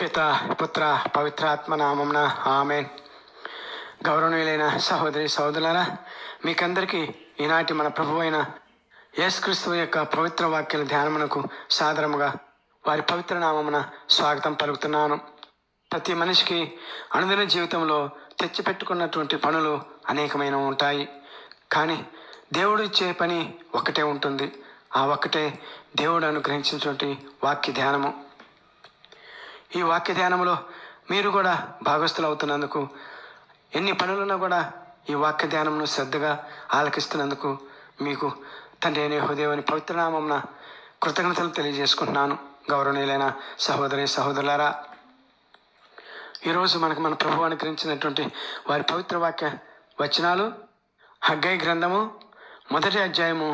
పిత పుత్ర పవిత్రాత్మ నామమున ఆమెన్. గౌరవనీయులైన సహోదరి సహోదరులారా మీకందరికీ ఈనాటి మన ప్రభు అయిన యేసుక్రీస్తు యొక్క పవిత్ర వాక్యాల ధ్యానమునకు సాధారణముగా వారి పవిత్ర నామమున స్వాగతం పలుకుతున్నాను. ప్రతి మనిషికి అనుదిన జీవితంలో తెచ్చిపెట్టుకున్నటువంటి పనులు అనేకమైన ఉంటాయి. కానీ దేవుడు ఇచ్చే పని ఒకటే ఉంటుంది. ఆ ఒక్కటే దేవుడు అనుగ్రహించినటువంటి వాక్య ధ్యానము. ఈ వాక్య ధ్యానంలో మీరు కూడా భాగస్థులు అవుతున్నందుకు ఎన్ని పనులున్నా కూడా ఈ వాక్య ధ్యానంను శ్రద్ధగా ఆలకిస్తున్నందుకు మీకు తండ్రి అనే హృదయని పవిత్రనామంన కృతజ్ఞతలు తెలియజేసుకుంటున్నాను. గౌరవనీయులైన సహోదరి సహోదరులారా ఈరోజు మనకు మన ప్రభు అనుగ్రహించినటువంటి వారి పవిత్ర వాక్య వచనాలు హగ్గై గ్రంథము మొదటి అధ్యాయము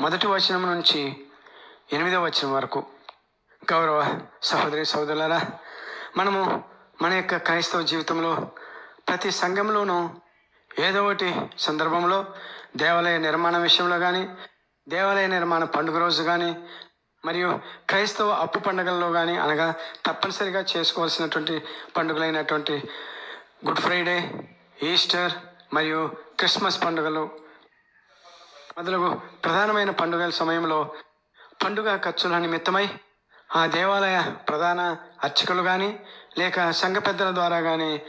మొదటి వచనం నుంచి ఎనిమిదవ వచనం వరకు. గౌరవ సహోదరి సహోదరులారా మనము మన యొక్క క్రైస్తవ జీవితంలో ప్రతి సంఘంలోనూ ఏదో ఒకటి సందర్భంలో దేవాలయ నిర్మాణ విషయంలో కానీ దేవాలయ నిర్మాణ పండుగ రోజు కానీ మరియు క్రైస్తవ అప్పు పండుగల్లో కానీ అనగా తప్పనిసరిగా చేసుకోవాల్సినటువంటి పండుగలైనటువంటి గుడ్ ఫ్రైడే ఈస్టర్ మరియు క్రిస్మస్ పండుగలు మొదలగు ప్రధానమైన పండుగల సమయంలో పండుగ ఖర్చుల నిమిత్తమై ఆ దేవాలయ ప్రధాన అర్చకులు కానీ లేక సంఘ పెద్దల ద్వారా కానీ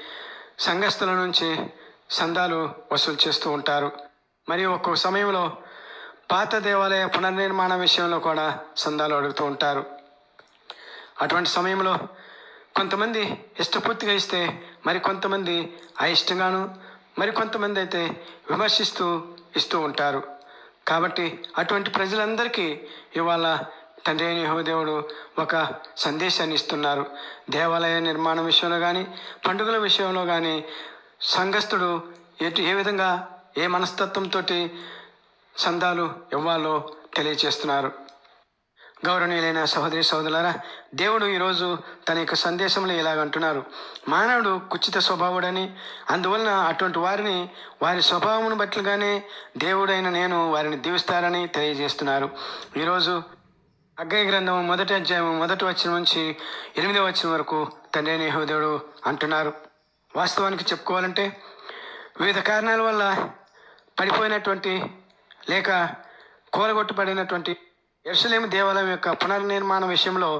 సంఘస్థుల నుంచి సందాలు వసూలు చేస్తూ ఉంటారు. మరియు ఒక్కొక్క సమయంలో పాత దేవాలయ పునర్నిర్మాణ విషయంలో కూడా సందాలు అడుగుతూ ఉంటారు. అటువంటి సమయంలో కొంతమంది ఇష్టపూర్తిగా ఇస్తే మరి కొంతమంది అయిష్టంగాను మరి కొంతమంది అయితే విమర్శిస్తూ ఇస్తూ ఉంటారు. కాబట్టి అటువంటి ప్రజలందరికీ ఇవాళ తండ్రి అయిన యహోదేవుడు ఒక సందేశాన్ని ఇస్తున్నారు. దేవాలయ నిర్మాణం విషయంలో కానీ పండుగల విషయంలో కానీ సంఘస్థుడు ఎటు ఏ విధంగా ఏ మనస్తత్వంతో సందాలు ఇవ్వాలో తెలియచేస్తున్నారు. గౌరవనీయులైన సహోదరి సహోదరులారా దేవుడు ఈరోజు తన యొక్క సందేశంలో ఇలాగంటున్నారు మానవుడు కుచిత స్వభావుడని అందువలన అటువంటి వారిని వారి స్వభావమును బట్లుగానే దేవుడైన నేను వారిని దీవిస్తారని తెలియజేస్తున్నారు. ఈరోజు అగ్గయ్య గ్రంథం మొదటి అధ్యాయము మొదటి వచ్చిన నుంచి ఎనిమిదవ వచ్చిన వరకు తండ్రి అయిన అంటున్నారు. వాస్తవానికి చెప్పుకోవాలంటే వివిధ కారణాల వల్ల పడిపోయినటువంటి లేక కూలగొట్టబడినటువంటి ఎరుసలేము దేవాలయం యొక్క పునర్నిర్మాణ విషయంలో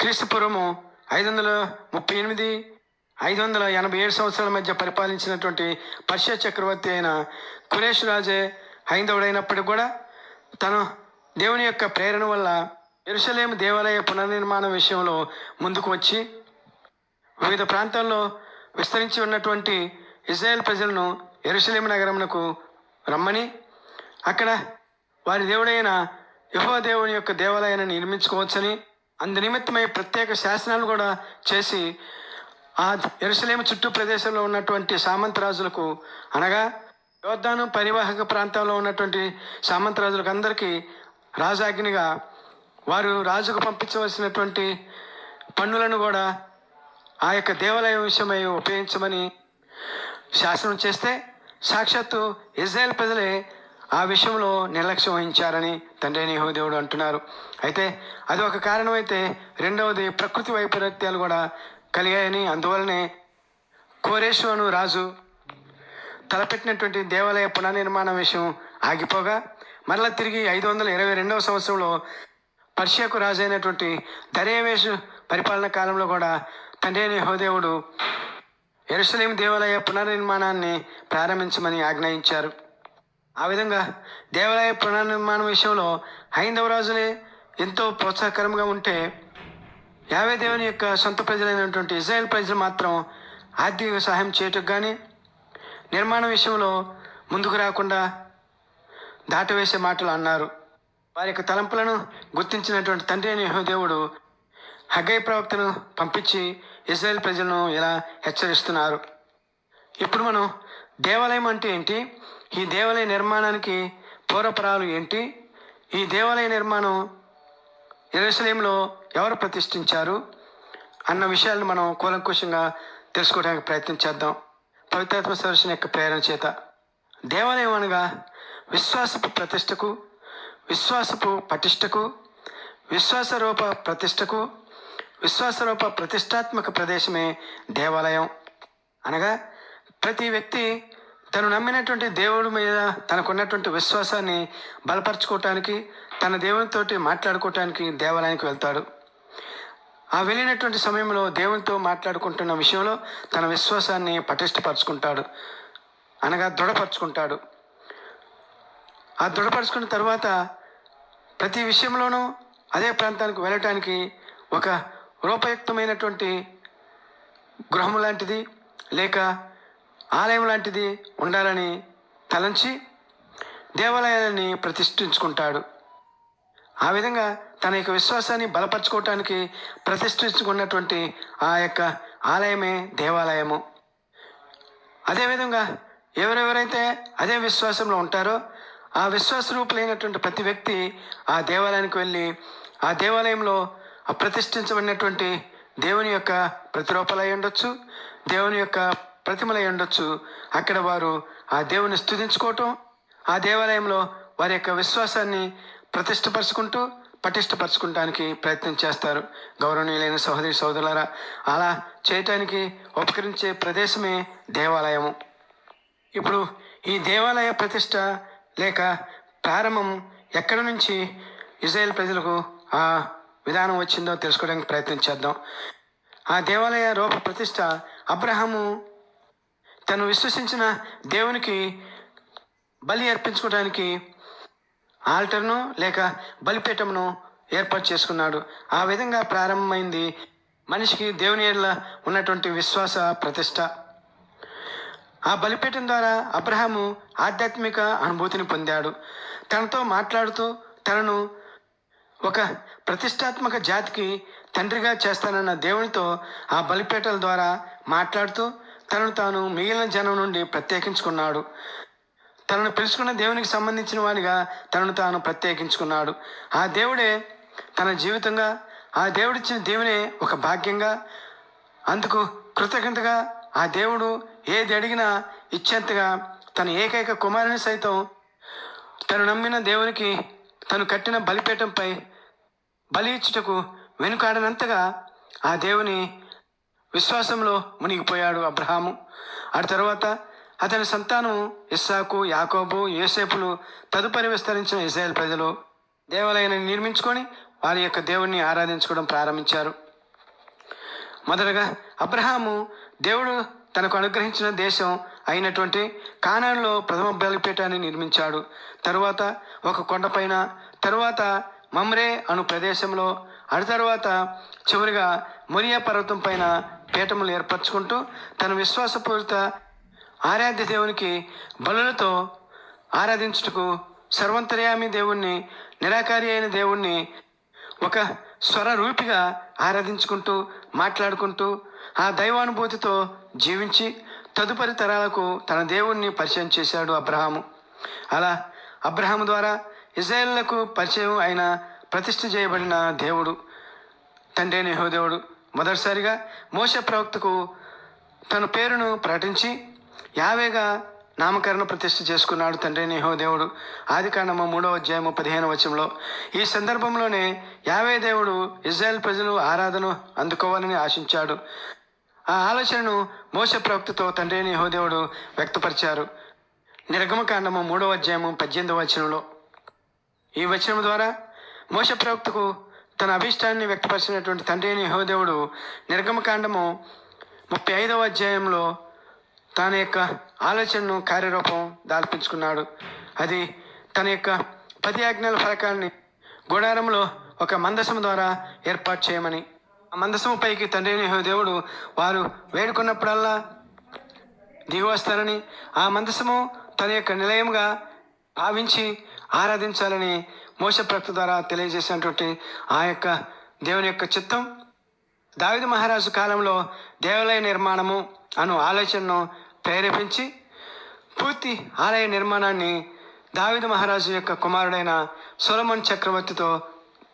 క్రీస్తుపూర్వము ఐదు వందల ముప్పై ఎనిమిది ఐదు వందల ఎనభై ఏడు సంవత్సరాల మధ్య పరిపాలించినటువంటి పర్షియా చక్రవర్తి అయిన కురేష్ రాజే హైందవుడైనప్పటికి కూడా తను దేవుని యొక్క ప్రేరణ వల్ల ఎరుసలేం దేవాలయ పునర్నిర్మాణ విషయంలో ముందుకు వచ్చి వివిధ ప్రాంతాల్లో విస్తరించి ఉన్నటువంటి ఇజ్రాయెల్ ప్రజలను ఎరుసలేం నగరమునకు రమ్మని అక్కడ వారి దేవుడైన యహో దేవుని యొక్క దేవాలయాన్ని నిర్మించుకోవచ్చని అందు నిమిత్తమై ప్రత్యేక శాసనాలు కూడా చేసి ఆ ఎరుసలేం చుట్టూ ప్రదేశంలో ఉన్నటువంటి సామంతరాజులకు అనగా యోద్ధాను పరివాహక ప్రాంతంలో ఉన్నటువంటి సామంతరాజులకు అందరికీ రాజాజ్ఞగా వారు రాజుకు పంపించవలసినటువంటి పన్నులను కూడా ఆ యొక్క దేవాలయం విషయమై ఉపయోగించమని శాసనం చేస్తే సాక్షాత్తు ఇజ్రాయెల్ ప్రజలే ఆ విషయంలో నిర్లక్ష్యం వహించారని తండ్రి అయిన అంటున్నారు. అయితే అది ఒక కారణమైతే రెండవది ప్రకృతి వైపరీత్యాలు కూడా కలిగాయని అందువలనే కోరేషు అను రాజు తలపెట్టినటువంటి దేవాలయ పునర్నిర్మాణ విషయం ఆగిపోగా మరలా తిరిగి ఐదు వందల ఇరవై రెండవ సంవత్సరంలో పర్షియాకు రాజు అయినటువంటి పరిపాలన కాలంలో కూడా తండ్రి అయిన యెహోవా ఎరుసలేం దేవాలయ పునర్నిర్మాణాన్ని ప్రారంభించమని ఆజ్ఞయించారు. ఆ విధంగా దేవాలయ పునర్నిర్మాణం విషయంలో హైందవ రాజులే ఎంతో ప్రోత్సాహకరంగా ఉంటే యావే దేవుని యొక్క సొంత ప్రజలైనటువంటి ఇజ్రాయెల్ ప్రజలు మాత్రం ఆర్థిక సహాయం చేయటం కానీ నిర్మాణ విషయంలో ముందుకు రాకుండా దాటవేసే మాటలు అన్నారు. వారి యొక్క తలంపులను గుర్తించినటువంటి తండ్రి అయిన దేవుడు హగ్గై ప్రవక్తను పంపించి ఇజ్రాయెల్ ప్రజలను ఇలా హెచ్చరిస్తున్నారు. ఇప్పుడు మనం దేవాలయం అంటే ఏంటి? ఈ దేవాలయ నిర్మాణానికి పూర్వపరాలు ఏంటి? ఈ దేవాలయ నిర్మాణం ఎరుసలేంలో ఎవరు ప్రతిష్ఠించారు? అన్న విషయాలను మనం కూలంకుషంగా తెలుసుకోవడానికి ప్రయత్నం చేద్దాం. పవిత్రాత్మ సదర్శన యొక్క ప్రేరణ చేత. దేవాలయం అనగా విశ్వాసపు ప్రతిష్టకు విశ్వాసపు పటిష్టకు విశ్వాసరూప ప్రతిష్టకు విశ్వాసరూప ప్రతిష్టాత్మక ప్రదేశమే దేవాలయం. అనగా ప్రతి వ్యక్తి తను నమ్మినటువంటి దేవుడి మీద తనకున్నటువంటి విశ్వాసాన్ని బలపరచుకోవటానికి తన దేవునితోటి మాట్లాడుకోవటానికి దేవాలయానికి వెళ్తాడు. ఆ వెళ్ళినటువంటి సమయంలో దేవునితో మాట్లాడుకుంటున్న విషయంలో తన విశ్వాసాన్ని పటిష్టపరుచుకుంటాడు. అనగా దృఢపరుచుకుంటాడు. ఆ దృఢపరుచుకున్న తర్వాత ప్రతి విషయంలోనూ అదే ప్రాంతానికి వెళ్ళటానికి ఒక రూపయుక్తమైనటువంటి గృహం లాంటిది లేక ఆలయం లాంటిది ఉండాలని తలంచి దేవాలయాన్ని ప్రతిష్ఠించుకుంటాడు. ఆ విధంగా తన యొక్క విశ్వాసాన్ని బలపరచుకోవటానికి ప్రతిష్ఠించుకున్నటువంటి ఆ యొక్క ఆలయమే దేవాలయము. అదేవిధంగా ఎవరెవరైతే అదే విశ్వాసంలో ఉంటారో ఆ విశ్వాస రూపులైనటువంటి ప్రతి వ్యక్తి ఆ దేవాలయానికి వెళ్ళి ఆ దేవాలయంలో ఆ ప్రతిష్ఠించబడినటువంటి దేవుని యొక్క ప్రతిరూపాలు ఉండొచ్చు దేవుని యొక్క ప్రతిమలు ఉండొచ్చు. అక్కడ వారు ఆ దేవుని స్తుతించుకోవటం ఆ దేవాలయంలో వారి యొక్క విశ్వాసాన్ని ప్రతిష్టపరుచుకుంటూ పటిష్టపరచుకుంటానికి ప్రయత్నం చేస్తారు. గౌరవనీయులైన సహోదరి సోదరులారా అలా చేయటానికి ఉపకరించే ప్రదేశమే దేవాలయము. ఇప్పుడు ఈ దేవాలయ ప్రతిష్ట లేక ప్రారంభం ఎక్కడి నుంచి ఇజ్రాయెల్ ప్రజలకు ఆ విధానం వచ్చిందో తెలుసుకోవడానికి ప్రయత్నం చేద్దాం. ఆ దేవాలయ రూప ప్రతిష్ట అబ్రహాము తను విశ్వసించిన దేవునికి బలి అర్పించుకోవడానికి ఆల్టర్ను లేక బలిపీఠమును ఏర్పాటు చేసుకున్నాడు. ఆ విధంగా ప్రారంభమైంది మనిషికి దేవుని ఏళ్ళ ఉన్నటువంటి విశ్వాస ప్రతిష్ట. ఆ బలిపీఠం ద్వారా అబ్రహాము ఆధ్యాత్మిక అనుభూతిని పొందాడు. తనతో మాట్లాడుతూ తనను ఒక ప్రతిష్టాత్మక జాతికి తండ్రిగా చేస్తానన్న దేవునితో ఆ బలిపీఠల ద్వారా మాట్లాడుతూ తనను తాను మిగిలిన జనం నుండి ప్రత్యేకించుకున్నాడు. తనను పిలుచుకున్న దేవునికి సంబంధించిన వాడిగా తనను తాను ప్రత్యేకించుకున్నాడు. ఆ దేవుడే తన జీవితంగా ఆ దేవుడిచ్చిన దేవునే ఒక భాగ్యంగా అందుకు కృతజ్ఞతగా ఆ దేవుడు ఏది అడిగినా ఇచ్చేంతగా తన ఏకైక కుమారుని సైతం తను నమ్మిన దేవునికి తను కట్టిన బలిపీఠంపై బలి ఇచ్చుటకు వెనుకాడనంతగా ఆ దేవుని విశ్వాసంలో మునిగిపోయాడు అబ్రహాము. ఆ తర్వాత అతని సంతానం ఇస్సాకు యాకోబు యోసేపులు తదుపరి విస్తరించిన ఇజ్రాయెల్ ప్రజలు దేవాలయాన్ని నిర్మించుకొని వారి యొక్క దేవుణ్ణి ఆరాధించుకోవడం ప్రారంభించారు. మొదటగా అబ్రహాము దేవుడు తనకు అనుగ్రహించిన దేశం అయినటువంటి కానాన్లో ప్రథమ బలిపీఠాన్ని నిర్మించాడు. తరువాత ఒక కొండపైన తరువాత మమ్రే అను ప్రదేశంలో అటు తర్వాత చివరిగా మొరియా పర్వతం పైన పీఠములు ఏర్పరచుకుంటూ తన విశ్వాసపూరిత ఆరాధ్య దేవునికి బలులతో ఆరాధించుటకు సర్వంతర్యామి దేవుణ్ణి నిరాకారి అయిన దేవుణ్ణి ఒక స్వర రూపిగా ఆరాధించుకుంటూ మాట్లాడుకుంటూ ఆ దైవానుభూతితో జీవించి తదుపరి తరాలకు తన దేవుణ్ణి పరిచయం చేశాడు అబ్రహాము. అలా అబ్రహాము ద్వారా ఇజ్రాయేళ్ళకు పరిచయం అయిన ప్రతిష్ఠ చేయబడిన దేవుడు తండ్రి అయిన మొదటిసారిగా మోస ప్రవక్తకు తన పేరును ప్రకటించి యావేగా నామకరణ ప్రతిష్ఠ చేసుకున్నాడు తండ్రి అయిన యెహోదేవుడు ఆది కాండము మూడవ అధ్యాయము పదిహేను వచనంలో ఈ సందర్భంలోనే యావే దేవుడు ఇజ్రాయెల్ ప్రజలు ఆరాధన అందుకోవాలని ఆశించాడు. ఆ ఆలోచనను మోస ప్రవక్తతో తండ్రి అయిన యెహోదేవుడు వ్యక్తపరిచారు. నిర్గమకాండము మూడవ అధ్యాయము పద్దెనిమిదవ వచనంలో ఈ వచనం ద్వారా మోస ప్రవక్తకు తన అభిష్టాన్ని వ్యక్తపరిచినటువంటి తండ్రి అయిన నిర్గమకాండము ముప్పై ఐదవ అధ్యాయంలో తన యొక్క ఆలోచనను కార్యరూపం దాల్పించుకున్నాడు. అది తన యొక్క పది ఆజ్ఞల ఫలకాన్ని గుడారంలో ఒక మందసము ద్వారా ఏర్పాటు చేయమని. ఆ మందసము పైకి తండ్రి దేవుడు వారు వేడుకున్నప్పుడల్లా దిగి వస్తారని ఆ మందసము తన యొక్క నిలయంగా భావించి ఆరాధించాలని మోసప్రక్త ద్వారా తెలియజేసినటువంటి ఆ యొక్క దేవుని యొక్క చిత్తం దావిద మహారాజు కాలంలో దేవాలయ నిర్మాణము అను ఆలోచనను ప్రేరేపించి పూర్తి ఆలయ నిర్మాణాన్ని దావిద మహారాజు యొక్క కుమారుడైన సొలమన్ చక్రవర్తితో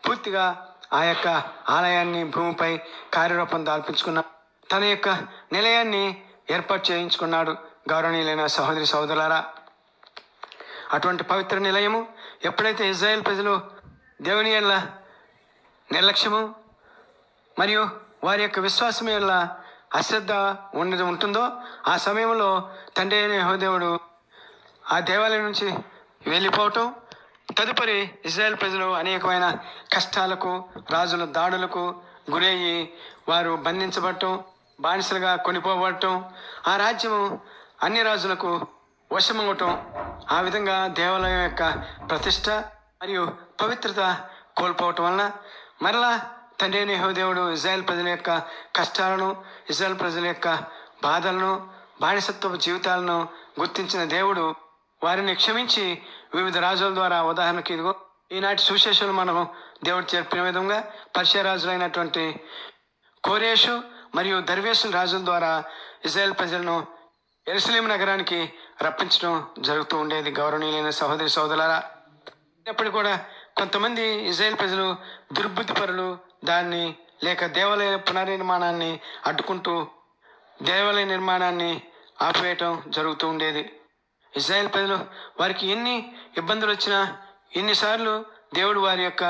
పూర్తిగా ఆ యొక్క ఆలయాన్ని భూమిపై కార్యరూపం దాల్పించుకున్న తన యొక్క నిలయాన్ని ఏర్పాటు చేయించుకున్నాడు. గౌరవనీయులైన సహోదరి సహోదరులారా అటువంటి పవిత్ర నిలయము ఎప్పుడైతే ఇజ్రాయెల్ ప్రజలు దేవుని నిర్లక్ష్యము మరియు వారి యొక్క విశ్వాసం ఎలా అశ్రద్ధ ఉన్నది ఉంటుందో ఆ సమయంలో తండ్రి అయిన యహోదేవుడు ఆ దేవాలయం నుంచి వెళ్ళిపోవటం తదుపరి ఇజ్రాయెల్ ప్రజలు అనేకమైన కష్టాలకు రాజుల దాడులకు గురయ్యి వారు బంధించబడటం బానిసలుగా కొనిపోబడటం ఆ రాజ్యము అన్ని రాజులకు వశమవటం ఆ విధంగా దేవాలయం యొక్క ప్రతిష్ట మరియు పవిత్రత కోల్పోవటం వలన మరలా తండ్రి అయిన యెహోవా ఇజ్రాయెల్ ప్రజల యొక్క కష్టాలను ఇజ్రాయెల్ ప్రజల యొక్క బాధలను బానిసత్వపు జీవితాలను గుర్తించిన దేవుడు వారిని క్షమించి వివిధ రాజుల ద్వారా ఉదాహరణకి ఇదిగో ఈనాటి సుశేషులు మనం దేవుడు చెప్పిన విధంగా పర్షియా రాజులైనటువంటి కోరేషు మరియు దర్వేషుల రాజుల ద్వారా ఇజ్రాయెల్ ప్రజలను ఎరుసలేం నగరానికి రప్పించడం జరుగుతూ ఉండేది. గౌరవనీయులైన సహోదరి సోదరులారా అయినప్పుడు కూడా కొంతమంది ఇజ్రాయెల్ ప్రజలు దుర్బుద్ధిపరులు దాన్ని లేక దేవాలయ పునర్నిర్మాణాన్ని అడ్డుకుంటూ దేవాలయ నిర్మాణాన్ని ఆపేయటం జరుగుతూ ఉండేది. ఇజ్రాయెల్ ప్రజలు వారికి ఎన్ని ఇబ్బందులు వచ్చినా ఎన్నిసార్లు దేవుడు వారి యొక్క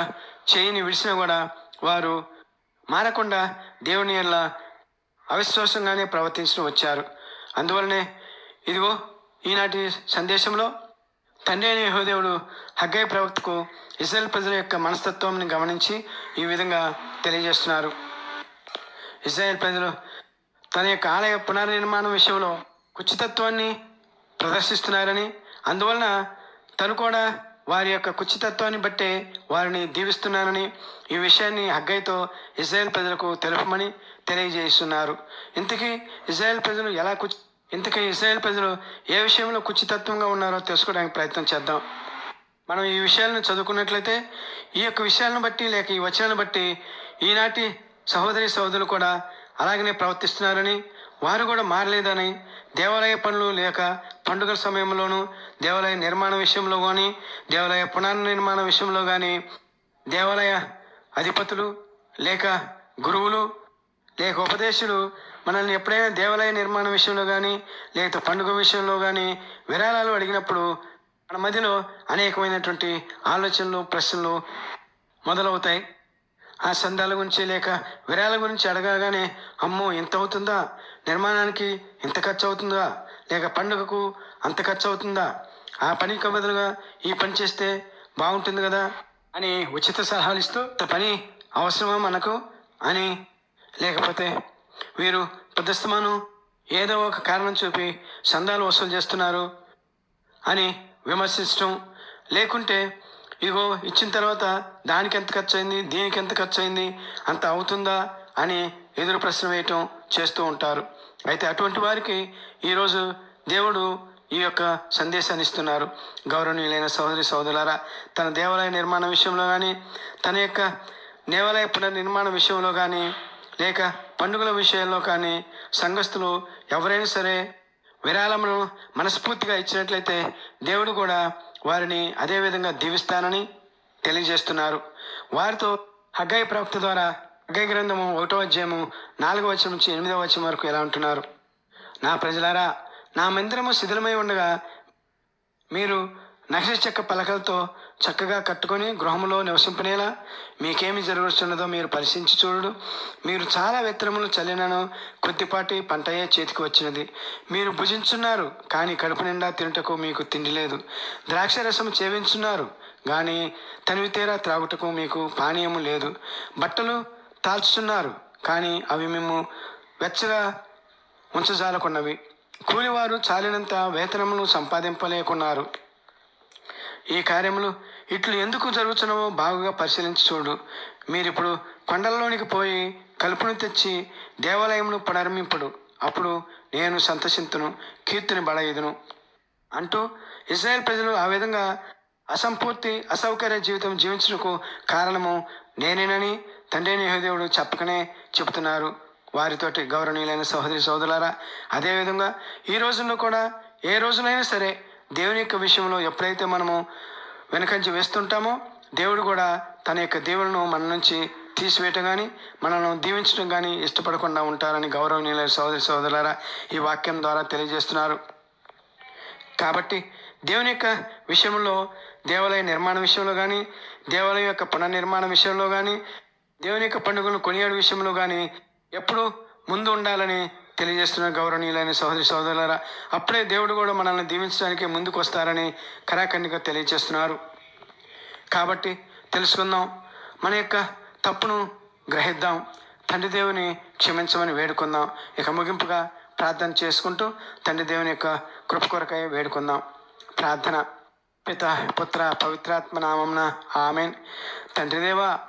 చేయిని విడిచినా కూడా వారు మారకుండా దేవుని వల్ల అవిశ్వాసంగానే ప్రవర్తించడం వచ్చారు. అందువలనే ఇదిగో ఈనాటి సందేశంలో తండ్రి అయిన యహోదేవుడు హగ్గై ప్రవక్తకు ఇజ్రాయెల్ ప్రజల యొక్క మనస్తత్వాన్ని గమనించి ఈ విధంగా తెలియజేస్తున్నారు. ఇజ్రాయెల్ ప్రజలు తన యొక్క ఆలయ పునర్నిర్మాణం విషయంలో కుచితత్వాన్ని ప్రదర్శిస్తున్నారని అందువలన తను కూడా వారి యొక్క కుచితత్వాన్ని బట్టే వారిని దీవిస్తున్నానని ఈ విషయాన్ని హగ్గైతో ఇజ్రాయెల్ ప్రజలకు తెలుపమని తెలియజేస్తున్నారు. ఇంతకీ ఇజ్రాయెల్ ప్రజలు ఎలా కుచి ఇంతకీ ఇస్రాయేల్ ప్రజలు ఏ విషయంలో కుచితత్వంగా ఉన్నారో తెలుసుకోవడానికి ప్రయత్నం చేద్దాం. మనం ఈ విషయాలను చదువుకున్నట్లయితే ఈ యొక్క విషయాలను బట్టి లేక ఈ వచనాలను బట్టి ఈనాటి సహోదరి సహోదరులు కూడా అలాగనే ప్రవర్తిస్తున్నారని వారు కూడా మారలేదని దేవాలయ పనులు లేక పండుగల సమయంలోనూ దేవాలయ నిర్మాణ విషయంలో కానీ దేవాలయ పునర్నిర్మాణ విషయంలో కానీ దేవాలయ అధిపతులు లేక గురువులు లేక ఉపదేశులు మనల్ని ఎప్పుడైనా దేవాలయ నిర్మాణ విషయంలో కానీ లేక పండుగ విషయంలో కానీ విరాళాలు అడిగినప్పుడు మన మధ్యలో అనేకమైనటువంటి ఆలోచనలు ప్రశ్నలు మొదలవుతాయి. ఆ సందాల గురించి లేక విరాళాల గురించి అడగగానే అమ్మో ఇంత అవుతుందా? నిర్మాణానికి ఇంత ఖర్చు అవుతుందా? లేక పండుగకు అంత ఖర్చు అవుతుందా? ఆ పనికి బదులుగా ఈ పని చేస్తే బాగుంటుంది కదా? అని ఉచిత సలహాలు ఇస్తూ పని అవసరమా మనకు? అని లేకపోతే వీరు ప్రతిస్తమానం ఏదో ఒక కారణం చూపి సందాలు వసూలు చేస్తున్నారు అని విమర్శించడం లేకుంటే ఇగో ఇచ్చిన తర్వాత దానికి ఎంత ఖర్చు అయింది దీనికి ఎంత ఖర్చు అయింది అంత అవుతుందా అని ఎదురు ప్రశ్న వేయటం చేస్తూ ఉంటారు. అయితే అటువంటి వారికి ఈరోజు దేవుడు ఈ యొక్క సందేశాన్ని ఇస్తున్నారు. గౌరవనీయులైన సోదరి సోదరులారా తన దేవాలయ నిర్మాణ విషయంలో కానీ తన యొక్క దేవాలయ పునర్నిర్మాణ విషయంలో కానీ లేక పండుగల విషయంలో కానీ సంఘస్థులు ఎవరైనా సరే విరాళమును మనస్ఫూర్తిగా ఇచ్చినట్లయితే దేవుడు కూడా వారిని అదేవిధంగా దీవిస్తానని తెలియజేస్తున్నారు. వారితో హగ్గై ప్రవక్త ద్వారా హగ్గై గ్రంథము ఒకటో అధ్యాయము నాలుగో వచ్చం నుంచి ఎనిమిదో వచ్చం వరకు ఎలా ఉంటున్నారు నా ప్రజలారా నా మందిరము శిథిలమై ఉండగా మీరు నక్ష చెక్క పలకలతో చక్కగా కట్టుకొని గృహంలో నివసింపనేలా మీకేమి జరుగుతున్నదో మీరు పరిశీలించి చూడు మీరు చాలా విత్తనములు చల్లినను కొద్దిపాటి పంటయే చేతికి వచ్చినది. మీరు భుజించున్నారు కానీ కడుపు నిండా తినుటకు మీకు తిండి లేదు. ద్రాక్ష రసం చేవించున్నారు కానీ తనివి తీరా త్రాగుటకు మీకు పానీయము లేదు. బట్టలు తాల్చుతున్నారు కానీ అవి మేము వెచ్చగా ఉంచజాలకున్నవి. కూలివారు చాలినంత వేతనమును సంపాదింపలేకున్నారు. ఈ కార్యములు ఇట్లు ఎందుకు జరుగుతున్నావో బాగుగా పరిశీలించి చూడు. మీరిప్పుడు కొండల్లోనికి పోయి కలుపును తెచ్చి దేవాలయమును పునర్మింపుడు. అప్పుడు నేను సంతసింతును కీర్తిని బడయిదును అంటూ ఇజ్రాయెల్ ప్రజలు ఆ విధంగా అసంపూర్తి అసౌకర్య జీవితం జీవించడానికి కారణము నేనేనని తండ్రి యెహోదేవుడు చెప్పకనే చెబుతున్నారు. వారితోటి గౌరవనీయులైన సహోదరి సోదరులారా అదేవిధంగా ఈ రోజుల్లో కూడా ఏ రోజునైనా సరే దేవుని యొక్క విషయంలో ఎప్పుడైతే మనము వెనకంచి వేస్తుంటామో దేవుడు కూడా తన యొక్క దేవులను మన నుంచి తీసివేయటం కానీ మనల్ని దీవించడం కానీ ఇష్టపడకుండా ఉంటారని గౌరవనీయులైన సోదరి సోదరులారా ఈ వాక్యం ద్వారా తెలియజేస్తున్నారు. కాబట్టి దేవుని యొక్క విషయంలో దేవాలయ నిర్మాణ విషయంలో కానీ దేవాలయం యొక్క పునర్నిర్మాణ విషయంలో కానీ దేవుని యొక్క పండుగను కొనియాడు విషయంలో కానీ ఎప్పుడు ముందు ఉండాలని తెలియజేస్తున్న గౌరవనీయులైన సహోదరి సహోదరులారా అప్పుడే దేవుడు కూడా మనల్ని దీవించడానికి ముందుకు వస్తారని కరాఖండిగా తెలియజేస్తున్నారు. కాబట్టి తెలుసుకుందాం మన యొక్క తప్పును గ్రహిద్దాం తండ్రి దేవుని క్షమించమని వేడుకుందాం. ఇక ముగింపుగా ప్రార్థన చేసుకుంటూ తండ్రి దేవుని యొక్క కృప కొరకై వేడుకుందాం. ప్రార్థన. పిత పుత్ర పవిత్రాత్మ నామంన ఆమెన్. తండ్రి దేవా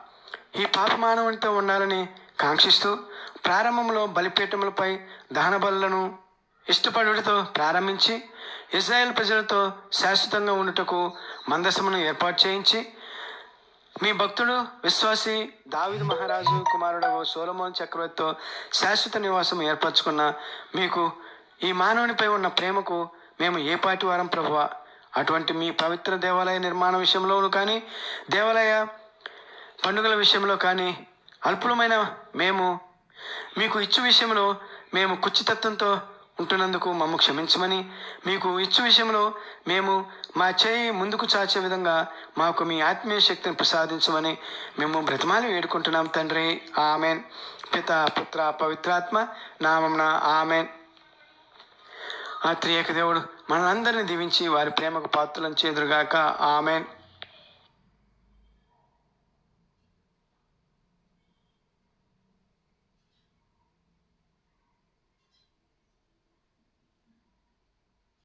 ఈ పాప మానవునితో ఉండాలని కాంక్షిస్తూ ప్రారంభంలో బలిపీఠములపై దహన బలులను ఇష్టపడుటతో ప్రారంభించి ఇజ్రాయెల్ ప్రజలతో శాశ్వతంగా ఉండుటకు మందసమును ఏర్పాటు చేయించి మీ భక్తుడు విశ్వాసి దావిద్ మహారాజు కుమారుడు సోలమోన్ చక్రవర్తితో శాశ్వత నివాసం ఏర్పరచుకున్న మీకు ఈ మానవునిపై ఉన్న ప్రేమకు మేము ఏ పాటి వారం ప్రభువ? అటువంటి మీ పవిత్ర దేవాలయ నిర్మాణ విషయంలోనూ కానీ దేవాలయ పండుగల విషయంలో కానీ అల్పులమైన మేము మీకు ఇచ్చు విషయంలో మేము కుచ్చితత్వంతో ఉంటున్నందుకు మమ్ము క్షమించమని మీకు ఇచ్చు విషయంలో మేము మా చేయి ముందుకు చాచే విధంగా మాకు మీ ఆత్మీయ శక్తిని ప్రసాదించమని మేము బ్రతిమాలి వేడుకుంటున్నాం తండ్రి. ఆమెన్. పిత పుత్ర పవిత్రాత్మ నామంన ఆమెన్. ఆ త్రియక దేవుడు మనందరిని దీవించి వారి ప్రేమకు పాత్రలను చేదురుగాక. ఆమెన్.